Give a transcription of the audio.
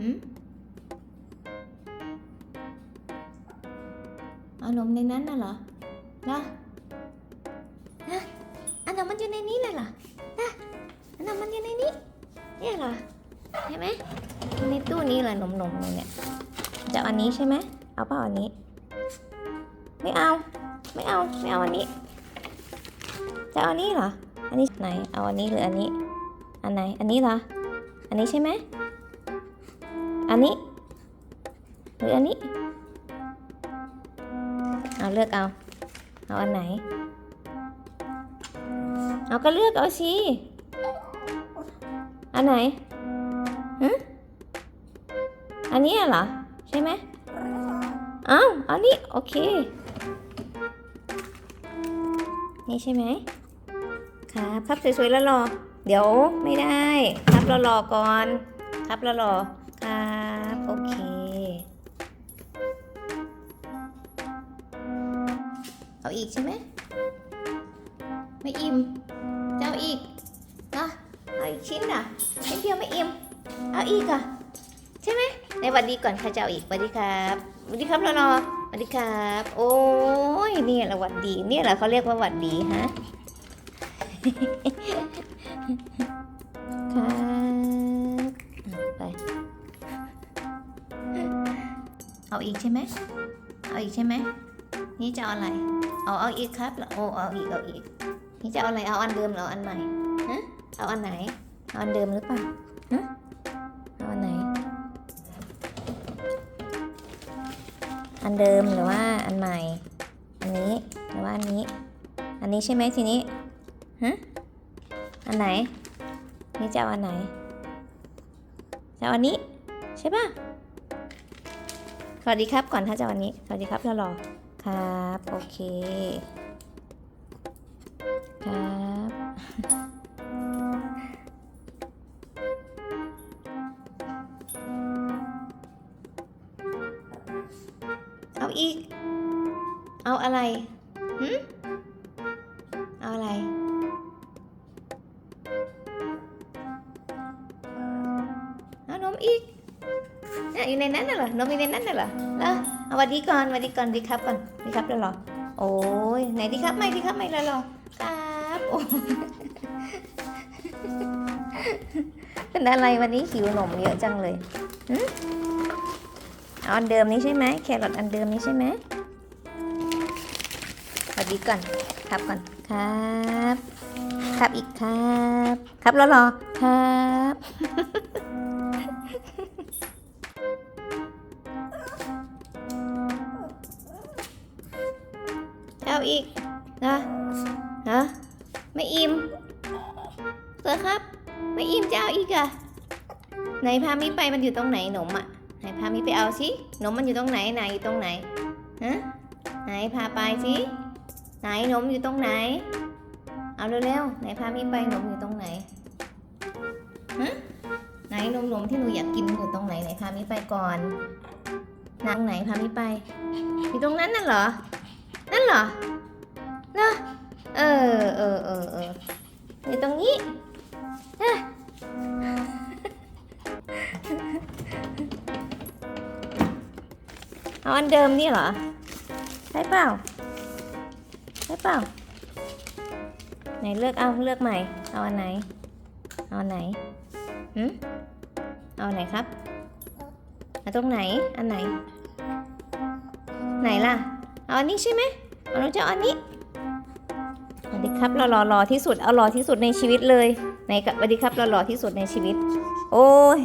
หืมอานมในนั้นน่ะเหรอล่ะฮะอันนมมันอยู่ในนี้เลยเหรอล่ะอันนมมันอยู่ในนี้เนี่ยเหรอใช่ไหมในตู้นี้เลยนมนมๆเนี่ยจะอันนี้ใช่ไหมเอาเปล่าอันนี้ ไม่เอา ไม่เอา ไม่เอาอันนี้ จะเอาอันนี้เหรอ อันนี้ไหน เอาอันนี้หรืออันนี้ อันไหน อันนี้เหรอ อันนี้ใช่ไหม อันนี้ หรืออันนี้ เอาเลือกเอา เอาอันไหน เอาก็เลือกเอาสิอันไหนฮะอันนี้เหรอ ใช่ไหมเอาอันนี้ โอเค นี่ใช่ไหมครับครับสวยๆแล้วรอ เดี๋ยวไม่ได้ครับรอรอก่อนครับรอรอ เอาอีกใช่ไหม ไม่อิ่มจะเอาอีกเหรอเอาอีกชิ้นอะชิ้นเดียวไม่อิ่ม เอาอีกอะใช่ไหมในวัดดีก่อนค่ะจะเอาอีกหวัดดีครับหวัดดีครับรอรอวัดดีครับ โอ้ยนี่แหละวัดดีนี่แหละเขาเรียกว่าวัดดีฮะครับไป เอาอีกใช่ไหมเอาอีกใช่ไหม นี่จะเอาอะไร เอาเอาอีกครับโอ้เอาอีกเอาอีก นี่จะเอาอะไรเอาอันเดิมหรืออันใหม่ฮะเอาอันไหนเอาอันเดิมหรือเปล่าฮะเอาอันไหน อันเดิมหรือว่าอันใหม่ อันนี้หรือว่าอันนี้ อันนี้ใช่ไหมทีนี้ฮะอันไหน นี่จะเอาอันไหนจะเอาอันนี้ใช่ป่ะสวัสดีครับก่อนถ้าจะเอาอันนี้ สวัสดีครับแล้วรอ ครับ โอเค ครับ เอาอีก เอาอะไรหืมเอาอะไรเอานมอีกเนี่ยอยู่ในนั้นน่ะเหรอนมอยู่ในนั้นน่ะเหรอแล้ว เอาวัดดีก่อนหวัดดีก่อนดีครับก่อนดีครับแล้วหรอโอ้ยไหนดีครับไม่ดีครับไม่แล้วหรอครับโอ้เป็นอะไรวันนี้หิวหนมเยอะจังเลยเอาอันเดิมนี้ใช่ไหมแครอทอันเดิมนี้ใช่ไหมสวัสดีก่อน ครับก่อนครับ ครับอีกครับ ครับแล้วหรอครับ เอาอีกนะฮะไม่อิ่มเสือครับ ไม่อิ่มจะเอาอีกอะไหนพามิไปมันอยู่ตรงไหนหนมอะไหนพามิไปเอาสิหนมมันอยู่ตรงไหนไหนอยู่ตรงไหนฮะไหนพาไปสิไหนหนมอยู่ตรงไหน เอาเร็วๆไหนพามิไปหนมอยู่ตรงไหนฮะไหนนมหนมที่หนูอยากกินอยู่ตรงไหนไหนพามิไปก่อนนั่งไหนพามิไปอยู่ตรงนั้นน่ะเหรอ เหรอเหรอเออเออเออเอออยู่ตรงนี้อะเอาอันเดิมนี่เหรอใช่เปล่าใช่เปล่าไหนเลือกเอาเลือกใหม่ เอาอันไหน เอาอันไหนหืมเอาไหนครับเอาตรงไหน อันไหน ไหนล่ะ เอาอันนี้ใช่ไหม อนุจะอันนี้สวัสดีครับเราหล่อที่สุดเอาหล่อที่สุดในชีวิตเลยในสวัสดีครับเราหล่อที่สุดในชีวิต โอ้ย